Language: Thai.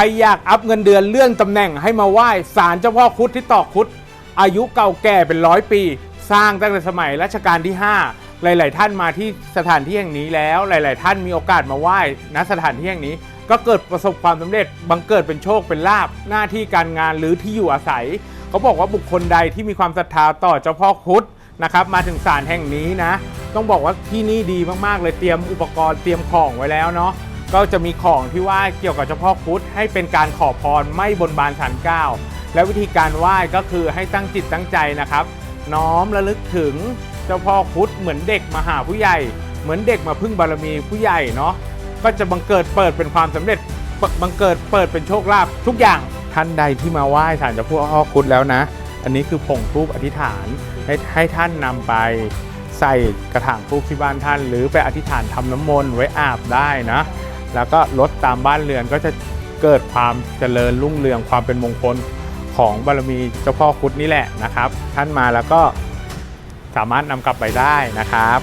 รอยากอัพเงินเดือนเลื่อนตำแหน่งให้มาไหว้ศาลเจ้าพ่อคุดที่ตอกคุด อายุเก่าแก่เป็นร้อยปี สร้างตั้งแต่สมัยรัชกาลที่ 5 หลาย ๆ ท่านมาที่สถานที่แห่งนี้แล้ว หลาย ๆ ท่านมีโอกาสมาไหว้ณสถานที่แห่งนี้ ก็เกิดประสบความสำเร็จบังเกิดเป็นโชคเป็นลาบหน้าที่การงานหรือที่อยู่อาศัย เขาบอกว่าบุคคลใดที่มีความศรัทธาต่อเจ้าพ่อคุดนะครับมาถึงศาลแห่งนี้นะ ต้องบอกว่าที่นี่ดีมากๆเลยเตรียมอุปกรณ์เตรียมของไว้แล้วเนาะ ก็จะมีของที่ไหว้เกี่ยวกับเจ้าพ่อคุดให้เป็นการขอพรไม่บนบานสันเก้าและวิธีการไหว้ก็คือให้ตั้งจิตตั้งใจนะครับ น้อมระลึกถึงเจ้าพ่อคุดเหมือนเด็กมาหาผู้ใหญ่ เหมือนเด็กมาพึ่งบารมีผู้ใหญ่เนาะก็จะบังเกิดเปิดเป็นความสำเร็จบบังเกิดเปิดเป็นโชคลาภทุกอย่างท่านใดที่มาไหว้ศาลเจ้าพ่อคุดแล้วนะ อันนี้คือผงทูปอธิษฐานให้ให้ท่านนำไปใส่กระถางทูปที่บ้านท่าน หรือไปอธิษฐานทำน้ำมนต์ไว้อาบได้นะ แล้วก็รถตามบ้านเรือนก็จะเกิดความเจริญรุ่งเรืองความเป็นมงคลของบารมีเจ้าพ่อคุดนี่แหละนะครับ ท่านมาแล้วก็สามารถนำกลับไปได้นะครับ